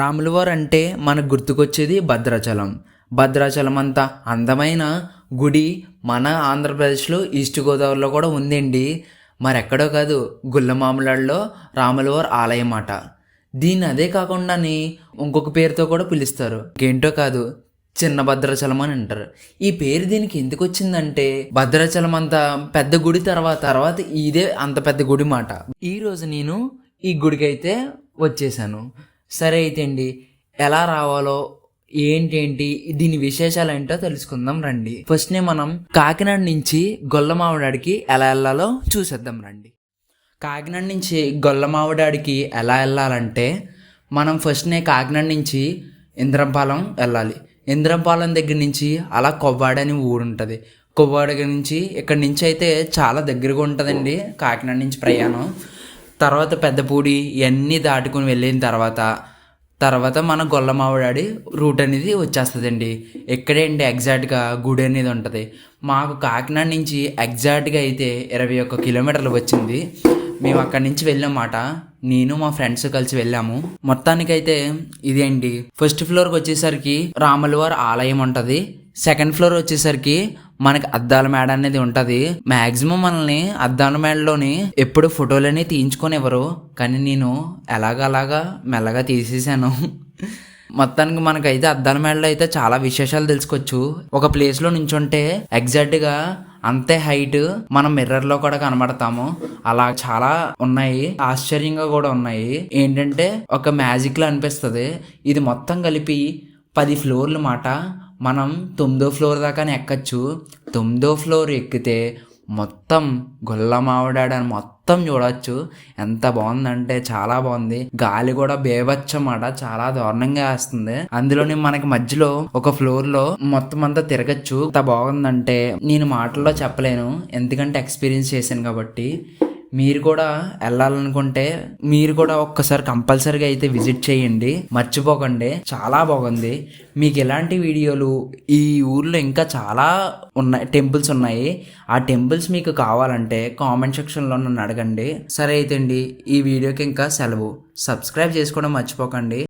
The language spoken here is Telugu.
రాములవారు అంటే మనకు గుర్తుకొచ్చేది భద్రాచలం. భద్రాచలం అంత అందమైన గుడి మన ఆంధ్రప్రదేశ్లో ఈస్ట్ గోదావరిలో కూడా ఉందండి. మరెక్కడో కాదు గుల్లమాములాడులో రాములవారి ఆలయం అట. దీన్ని అదే కాకుండాని ఇంకొక పేరుతో కూడా పిలుస్తారు. ఇంకేంటో కాదు చిన్న భద్రాచలం అని అంటారు. ఈ పేరు దీనికి ఎందుకు వచ్చిందంటే భద్రాచలం అంత పెద్ద గుడి తర్వాత తర్వాత ఇదే అంత పెద్ద గుడి మాట. ఈరోజు నేను ఈ గుడికి అయితే వచ్చేసాను. సరే అయితే అండి ఎలా రావాలో ఏంటేంటి దీని విశేషాలు ఏంటో తెలుసుకుందాం రండి. ఫస్ట్ నే మనం కాకినాడ నుంచి గొల్లమావిడాడికి ఎలా వెళ్ళాలో చూసేద్దాం రండి. కాకినాడ నుంచి గొల్లమావిడాడికి ఎలా వెళ్ళాలంటే మనం ఫస్ట్నే కాకినాడ నుంచి ఇంద్రంపాలెం వెళ్ళాలి. ఇంద్రంపాలెం దగ్గర నుంచి అలా కొవ్వాడ అని ఊరు ఉంటుంది. కొవ్వాడ నుంచి ఇక్కడ నుంచి అయితే చాలా దగ్గరగా ఉంటుందండి కాకినాడ నుంచి ప్రయాణం. తర్వాత పెద్దపూడి ఇవన్నీ దాటుకుని వెళ్ళిన తర్వాత తర్వాత మన గొల్లమావిడాడి రూట్ అనేది వచ్చేస్తుందండి. ఇక్కడే అండి ఎగ్జాక్ట్గా గుడి అనేది ఉంటుంది? మాకు కాకినాడ నుంచి ఎగ్జాక్ట్గా అయితే ఇరవై ఒక్క కిలోమీటర్లు వచ్చింది. మేము అక్కడి నుంచి వెళ్ళామాట నేను మా ఫ్రెండ్స్ కలిసి వెళ్ళాము. మొత్తానికైతే ఇదేంటి? అండి ఫస్ట్ ఫ్లోర్కి వచ్చేసరికి రాములవారి ఆలయం ఉంటుంది. సెకండ్ ఫ్లోర్ వచ్చేసరికి మనకి అద్దాల మేడ అనేది ఉంటుంది. మాక్సిమం మనల్ని అద్దాల మేడలోని ఎప్పుడు ఫోటోలని తీయించుకొనివ్వరు కానీ నేను ఎలాగలాగా మెల్లగా తీసేసాను. మొత్తానికి మనకైతే అద్దాల మేడలో అయితే చాలా విశేషాలు తెలుసుకోవచ్చు. ఒక ప్లేస్లో నుంచుంటే ఎగ్జాక్ట్గా అంతే హైట్ మనం మిర్రర్లో కూడా కనబడతాము. అలా చాలా ఉన్నాయి. ఆశ్చర్యంగా కూడా ఉన్నాయి. ఏంటంటే ఒక మ్యాజిక్లో అనిపిస్తుంది. ఇది మొత్తం కలిపి పది ఫ్లోర్లు మాట. మనం తొమ్మిదో ఫ్లోర్ దాకానే ఎక్కచ్చు. తొమ్మిదో ఫ్లోర్ ఎక్కితే మొత్తం గొల్ల అని మొత్తం చూడొచ్చు. ఎంత బాగుందంటే చాలా బాగుంది. గాలి కూడా బేవచ్చమాట. చాలా దారుణంగా వేస్తుంది. అందులోని మనకి మధ్యలో ఒక ఫ్లోర్లో మొత్తం అంతా తిరగచ్చు. ఎంత బాగుందంటే నేను మాటల్లో చెప్పలేను. ఎందుకంటే ఎక్స్పీరియన్స్ చేశాను కాబట్టి. మీరు కూడా వెళ్ళాలనుకుంటే మీరు కూడా ఒక్కసారి కంపల్సరీగా అయితే విజిట్ చేయండి. మర్చిపోకండి. చాలా బాగుంది. మీకు ఎలాంటి వీడియోలు ఈ ఊర్లో ఇంకా చాలా ఉన్నాయి టెంపుల్స్ ఉన్నాయి. ఆ టెంపుల్స్ మీకు కావాలంటే కామెంట్ సెక్షన్లో నన్ను అడగండి. సరే అయితే అండి ఈ వీడియోకి ఇంకా సెలవు. సబ్స్క్రైబ్ చేసుకోవడం మర్చిపోకండి.